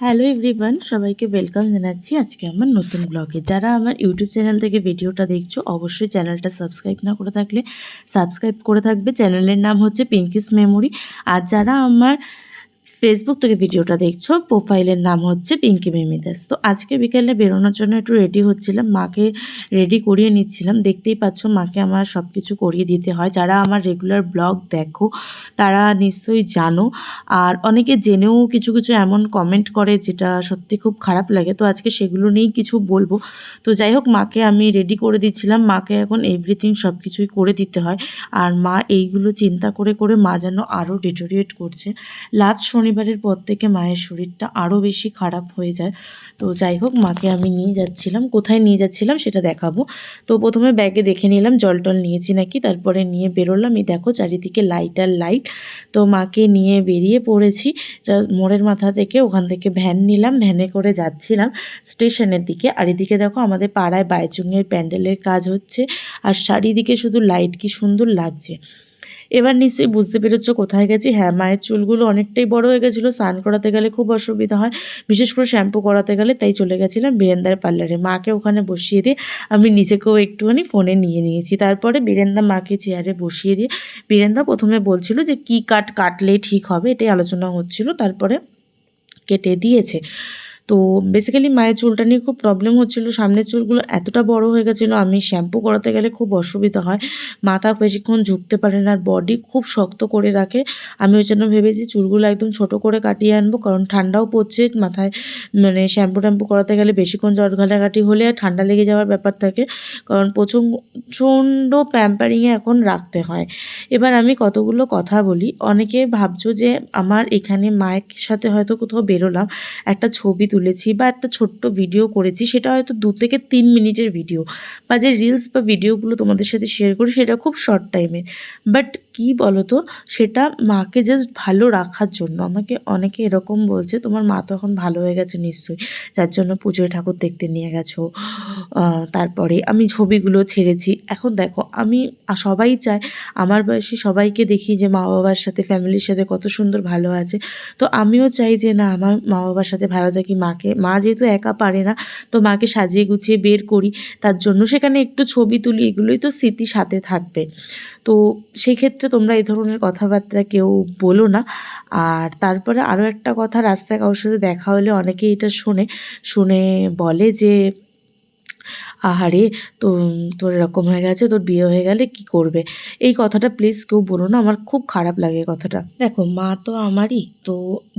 Hello everyone সবাইকে welcome জানাচ্ছি আজকে আমার নতুন ব্লগে যারা আমার ইউটিউব চ্যানেল থেকে ভিডিওটা দেখছ, অবশ্যই চ্যানেলটা সাবস্ক্রাইব না করে থাকলে সাবস্ক্রাইব করে থাকবে। চ্যানেলের নাম হচ্ছে পিঙ্কিস মেমোরি আর যারা আমার ফেসবুক থেকে ভিডিওটা দেখছ প্রোফাইলের নাম হচ্ছে পিঙ্কি মেমি দাস তো আজকে বিকেলে বেরোনোর জন্য একটু রেডি হচ্ছিলাম, মাকে রেডি করিয়ে নিচ্ছিলাম। দেখতেই পাচ্ছ মাকে আমার সব কিছু করিয়ে দিতে হয়। যারা আমার রেগুলার ব্লগ দেখো, তারা নিশ্চয়ই জানো। আর অনেকে জেনেও কিছু কিছু এমন কমেন্ট করে যেটা সত্যি খুব খারাপ লাগে। তো আজকে সেগুলো নিয়েই কিছু বলব। তো যাই হোক, মাকে আমি রেডি করে দিচ্ছিলাম। মাকে এখন এভরিথিং সব কিছুই করে দিতে হয়। আর মা এইগুলো চিন্তা করে করে মা যেন আরও ডিটোরিয়েট করছে। লাস্ট শনিবারের পর থেকে মায়ের শরীরটা আরও বেশি খারাপ হয়ে যায়। তো যাই হোক, মাকে আমি নিয়ে যাচ্ছিলাম। কোথায় নিয়ে যাচ্ছিলাম সেটা দেখাবো। তো প্রথমে ব্যাগে দেখে নিলাম, জল টল নিয়েছি নাকি, তারপরে নিয়ে বেরোলাম। এই দেখো চারিদিকে লাইট আর লাইট তো মাকে নিয়ে বেরিয়ে পড়েছি। মোড়ের মাথা থেকে ওখান থেকে ভ্যান নিলাম ভ্যানে করে যাচ্ছিলাম স্টেশনের দিকে। আর এদিকে দেখো আমাদের পাড়ায় বাইচুংয়ের প্যান্ডেলের কাজ হচ্ছে। আর চারিদিকে শুধু লাইট কি সুন্দর লাগছে। এবার নিশ্চয়ই বুঝতে পেরেছ কোথায় গেছি। হ্যাঁ মায়ের চুলগুলো অনেকটাই বড় হয়ে গেছিল, স্নান করাতে গেলে খুব অসুবিধা হয়। বিশেষ করে শ্যাম্পু করাতে গেলে তাই চলে গেছিলাম বীরেন্দার পার্লারে। মাকে ওখানে বসিয়ে দিয়ে আমি নিজেকেও একটুখানি ফোনে নিয়ে নিয়েছি। তারপরে বীরেন্দা মাকে চেয়ারে বসিয়ে দিয়ে বীরেন্দা প্রথমে বলছিল যে, কি কাট কাটলে ঠিক হবে? এটাই আলোচনা হচ্ছিল। তারপরে কেটে দিয়েছে। তো বেসিক্যালি মায়ের চুলটা নিয়ে খুব প্রবলেম হচ্ছিল। সামনের চুলগুলো এতটা বড় হয়ে গেছিল, আমি শ্যাম্পু করাতে গেলে খুব অসুবিধা হয়। মাথা বেশিক্ষণ ঝুঁকতে পারে না, আর বডি খুব শক্ত করে রাখে। আমি ওই জন্য ভেবেছি চুলগুলো একদম ছোট করে কাটিয়ে আনব, কারণ ঠান্ডাও পড়ছে, মাথায় মানে শ্যাম্পু ট্যাম্পু করাতে গেলে বেশিক্ষণ জল ঘাটাঘাটি হলে ঠান্ডা লেগে যাওয়ার ব্যাপার থাকে, কারণ প্রচণ্ড প্রচণ্ড প্যাম্পারিংয়ে এখন রাখতে হয়। এবার আমি কতগুলো কথা বলি। অনেকে ভাবছ যে আমার এখানে মায়ের সাথে হয়তো কোথাও বেরোলাম, একটা ছবি তুলেছি বা একটা ছোট্ট ভিডিও করেছি, সেটা হয়তো দু থেকে তিন মিনিটের ভিডিও বা যে রিলস বা ভিডিওগুলো তোমাদের সাথে শেয়ার করি, সেটা খুব শর্ট টাইমে বাট কী বলো তো সেটা মাকে জাস্ট ভালো রাখার জন্য। আমাকে অনেকে এরকম বলছে, তোমার মা তো এখন ভালো হয়ে গেছে নিশ্চয়ই। যার জন্য পুজোয় ঠাকুর দেখতে নিয়ে গেছো। তারপরে আমি ছবিগুলো ছেড়েছি। এখন দেখো, আমি সবাই চায়, আমার বয়সী সবাইকে দেখি যে মা বাবার সাথে ফ্যামিলির সাথে কত সুন্দর ভালো আছে। তো আমিও চাই যে, না, আমার মা বাবার সাথে ভালো থাকি মাকে। মা যেহেতু একা পারে না, তো মাকে সাজিয়ে গুছিয়ে বের করি। তার জন্য সেখানে একটু ছবি তুলি, এগুলোই তো স্মৃতি সাথে থাকবে। তো সেই ক্ষেত্রে তোমরা এই ধরনের কথাবার্তা কেউ বলো না। আর তারপরে আরও একটা কথা, রাস্তায় কারোর সাথে দেখা হলে অনেকেই এটা শোনে, শুনে বলে যে আহারে তো তোর এরকম হয়ে গেছে, তোর বিয়ে হয়ে গেলে কি করবে? এই কথাটা প্লিজ কেউ বলো না, আমার খুব খারাপ লাগে কথাটা। দেখো, মা তো আমারই, তো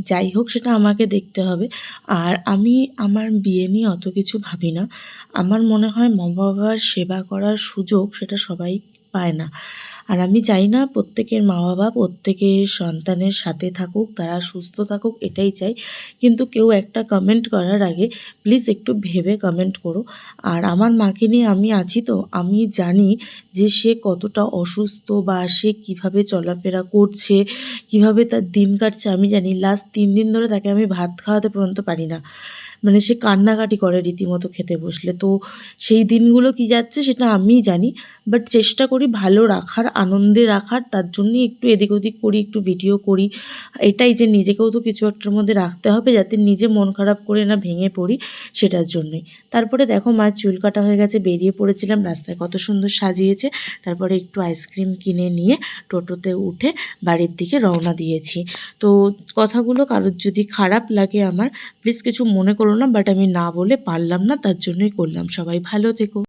যাই হোক সেটা আমাকে দেখতে হবে। আর আমি আমার বিয়ে নিয়ে অত কিছু ভাবি না। আমার মনে হয় মা বাবার সেবা করার সুযোগ সেটা সবাই পায় না। আর আমি চাই না প্রত্যেকের মা বাবা প্রত্যেকের সন্তানের সাথে থাকুক, তারা সুস্থ থাকুক, এটাই চাই। কিন্তু কেউ একটা কমেন্ট করার আগে প্লিজ একটু ভেবে কমেন্ট করো। আর আমার মাকে নিয়ে আমি আছি তো, আমি জানি যে সে কতটা অসুস্থ বা সে কীভাবে চলাফেরা করছে, কীভাবে তার দিন কাটছে, আমি জানি। লাস্ট তিন দিন ধরে তাকে আমি ভাত খাওয়াতে পর্যন্ত পারি না। মানে সে কান্নাকাটি করে রীতিমতো খেতে বসলে। তো সেই দিনগুলো কি যাচ্ছে সেটা আমিই জানি বাট চেষ্টা করি ভালো রাখার, আনন্দে রাখার, তার জন্যই একটু এদিক ওদিক করি, একটু ভিডিও করি। এটাই যে নিজেকেও তো কিছু একটার মধ্যে রাখতে হবে যাতে নিজে মন খারাপ করে না ভেঙে পড়ি সেটার জন্যই। তারপরে দেখো মায়ের চুল কাটা হয়ে গেছে, বেরিয়ে পড়েছিলাম, রাস্তায় কত সুন্দর সাজিয়েছে। তারপরে একটু আইসক্রিম কিনে নিয়ে টোটোতে উঠে বাড়ির দিকে রওনা দিয়েছি। তো কথাগুলো কারোর যদি খারাপ লাগে আমার প্লিজ কিছু মনে করো না বাট আমি না বলে পারলাম না তার জন্যই করলাম। সবাই ভালো থেকো।